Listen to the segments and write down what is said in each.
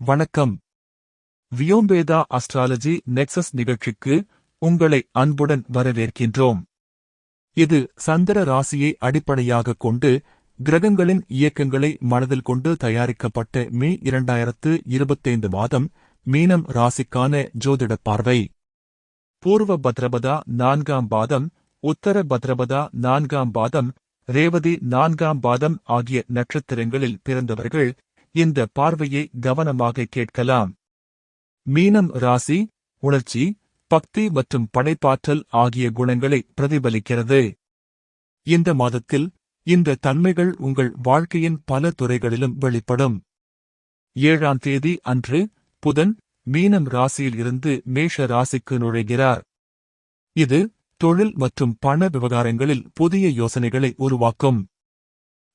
வணக்கம். வியோம்பேதா astrology nexus நிகழ்ச்சிக்கு உங்களை அன்புடன் வரவேற்கின்றோம். இது சந்திர ராசியை அடிப்படையாகக் கொண்டு கிரகங்களின் இயக்கங்களை மனதில் கொண்டு தயாரிக்கப்பட்ட மே இரண்டாயிரத்து இருபத்தைந்து மாதம் மீனம் ராசிக்கான ஜோதிட பார்வை. பூர்வ பத்ரபதா நான்காம் பாதம் உத்தர பத்ரபதா நான்காம் பாதம் ரேவதி நான்காம் பாதம் ஆகிய நட்சத்திரங்களில் பிறந்தவர்கள் இந்த பார்வையை கவனமாக கேட்கலாம். மீனம் ராசி உணர்ச்சி பக்தி மற்றும் படைப்பாற்றல் ஆகிய குணங்களை பிரதிபலிக்கிறது. இந்த மாதத்தில் இந்த தன்மைகள் உங்கள் வாழ்க்கையின் பல துறைகளிலும் வெளிப்படும். ஏழாம் தேதி அன்று புதன் மீனம் ராசியில் இருந்து மேஷ ராசிக்கு நுழைகிறார். இது தொழில் மற்றும் பண விவகாரங்களில் புதிய யோசனைகளை உருவாக்கும்.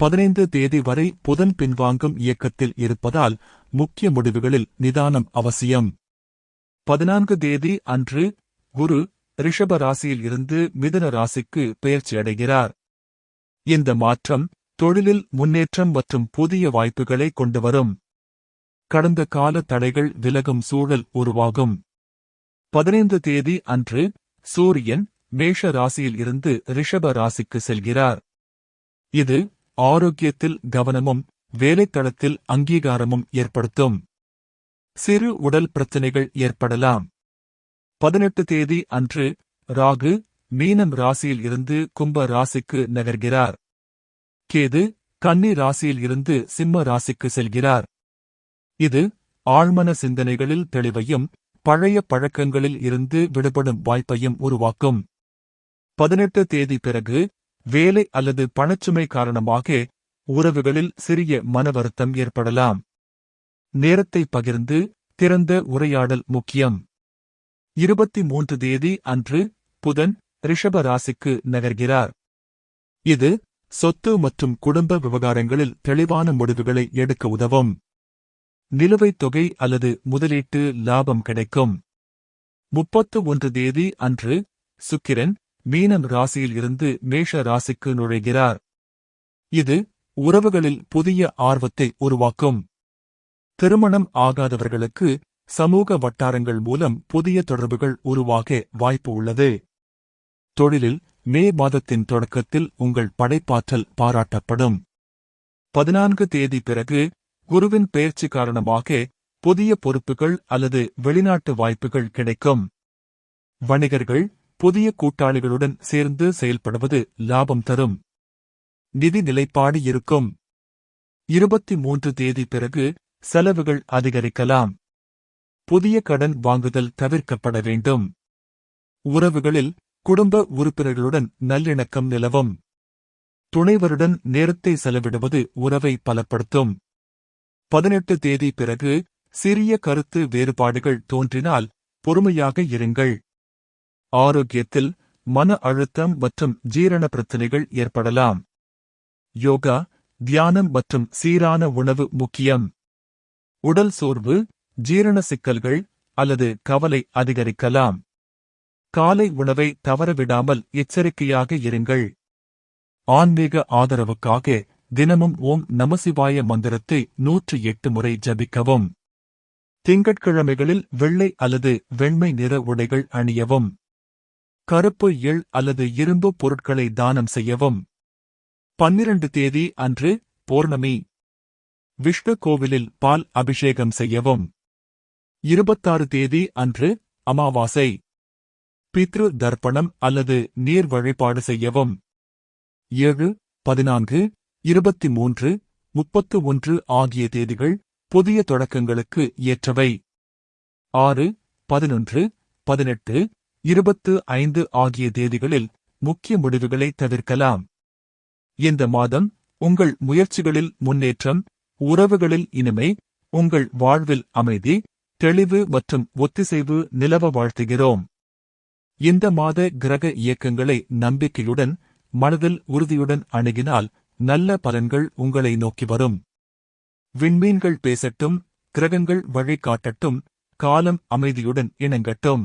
பதினைந்து தேதி வரை புதன் பின்வாங்கும் இயக்கத்தில் இருப்பதால் முக்கிய முடிவுகளில் நிதானம் அவசியம். பதினான்கு தேதி அன்று குரு ரிஷப ராசியில் இருந்து மிதுன ராசிக்கு பெயர்ச்சியடைகிறார் இந்த மாற்றம் தொழிலில் முன்னேற்றம் மற்றும் புதிய வாய்ப்புகளை கொண்டுவரும் கடந்த கால தடைகள் விலகும் சூழல் உருவாகும். பதினைந்து தேதி அன்று சூரியன் மேஷ ராசியில் இருந்து ரிஷப ராசிக்கு செல்கிறார். இது ஆரோக்கியத்தில் கவனமும் வேலைத்தளத்தில் அங்கீகாரமும் ஏற்படுத்தும். சிறு உடல் பிரச்சினைகள் ஏற்படலாம். பதினெட்டு தேதி அன்று ராகு மீனம் ராசியில் இருந்து கும்ப ராசிக்கு நகர்கிறார். கேது கன்னி ராசியில் இருந்து சிம்ம ராசிக்கு செல்கிறார். இது ஆழ்மன சிந்தனைகளில் தெளிவையும் பழைய பழக்கங்களில் இருந்து விடுபடும் வாய்ப்பையும் உருவாக்கும். பதினெட்டு தேதி பிறகு வேலை அல்லது பணச்சுமை காரணமாக உறவுகளில் சிறிய மனவருத்தம் ஏற்படலாம். நேரத்தை பகிர்ந்து திறந்த உரையாடல் முக்கியம். இருபத்தி மூன்று தேதி அன்று புதன் ரிஷப ராசிக்கு நகர்கிறார். இது சொத்து மற்றும் குடும்ப விவகாரங்களில் தெளிவான முடிவுகளை எடுக்க உதவும். நிலுவைத் தொகை அல்லது முதலீட்டு லாபம் கிடைக்கும். முப்பத்து ஒன்று தேதி அன்று சுக்கிரன் மீனம் ராசியில் இருந்து மேஷ ராசிக்கு நுழைகிறார். இது உறவுகளில் புதிய ஆர்வத்தை உருவாக்கும். திருமணம் ஆகாதவர்களுக்கு சமூக வட்டாரங்கள் மூலம் புதிய தொடர்புகள் உருவாக வாய்ப்பு உள்ளது. தொழிலில் மே மாதத்தின் தொடக்கத்தில் உங்கள் படைப்பாற்றல் பாராட்டப்படும். பதினான்கு தேதி பிறகு குருவின் பெயர்ச்சி காரணமாக புதிய பொறுப்புகள் அல்லது வெளிநாட்டு வாய்ப்புகள் கிடைக்கும். வணிகர்கள் புதிய கூட்டாளிகளுடன் சேர்ந்து செயல்படுவது லாபம் தரும். நிதி நிலைப்பாடு இருக்கும். இருபத்தி மூன்று தேதி பிறகு செலவுகள் அதிகரிக்கலாம். புதிய கடன் வாங்குதல் தவிர்க்கப்பட வேண்டும். உறவுகளில் குடும்ப உறுப்பினர்களுடன் நல்லிணக்கம் நிலவும். துணைவருடன் நேரத்தை செலவிடுவது உறவை பலப்படுத்தும். பதினெட்டு தேதி பிறகு சிறிய கருத்து வேறுபாடுகள் தோன்றினால் பொறுமையாக இருங்கள். ஆரோக்கியத்தில் மன அழுத்தம் மற்றும் ஜீரண பிரச்சினைகள் ஏற்படலாம். யோகா தியானம் மற்றும் சீரான உணவு முக்கியம். உடல் சோர்வு ஜீரண சிக்கல்கள் அல்லது கவலை அதிகரிக்கலாம். காலை உணவை தவறவிடாமல் எச்சரிக்கையாக இருங்கள். ஆன்மீக ஆதரவுக்காக தினமும் ஓம் நமசிவாய மந்திரத்தை நூற்று எட்டு முறை ஜபிக்கவும். திங்கட்கிழமைகளில் வெள்ளை அல்லது வெண்மை நிற உடைகள் அணியவும். கருப்பு எள் அல்லது இரும்பு பொருட்களை தானம் செய்யவும். பன்னிரண்டு தேதி அன்று பௌர்ணமி. விஷ்ணு கோவிலில் பால் அபிஷேகம் செய்யவும். இருபத்தாறு தேதி அன்று அமாவாசை. பித்ரு தர்ப்பணம் அல்லது நீர் வழிபாடு செய்யவும். ஏழு பதினான்கு இருபத்தி மூன்று முப்பத்து ஒன்று ஆகிய தேதிகள் புதிய தொடக்கங்களுக்கு ஏற்றவை. ஆறு பதினொன்று பதினெட்டு இருபத்து ஐந்து ஆகிய தேதிகளில் முக்கிய முடிவுகளை தவிர்க்கலாம். இந்த மாதம் உங்கள் முயற்சிகளில் முன்னேற்றம் உறவுகளில் இனிமை உங்கள் வாழ்வில் அமைதி தெளிவு மற்றும் ஒத்திசைவு நிலவ வாழ்த்துகிறோம். இந்த மாத கிரக இயக்கங்களை நம்பிக்கையுடன் மனதில் உறுதியுடன் அணுகினால் நல்ல பலன்கள் உங்களை நோக்கி வரும். விண்மீன்கள் பேசட்டும் கிரகங்கள் வழிகாட்டட்டும் காலம் அமைதியுடன் இணங்கட்டும்.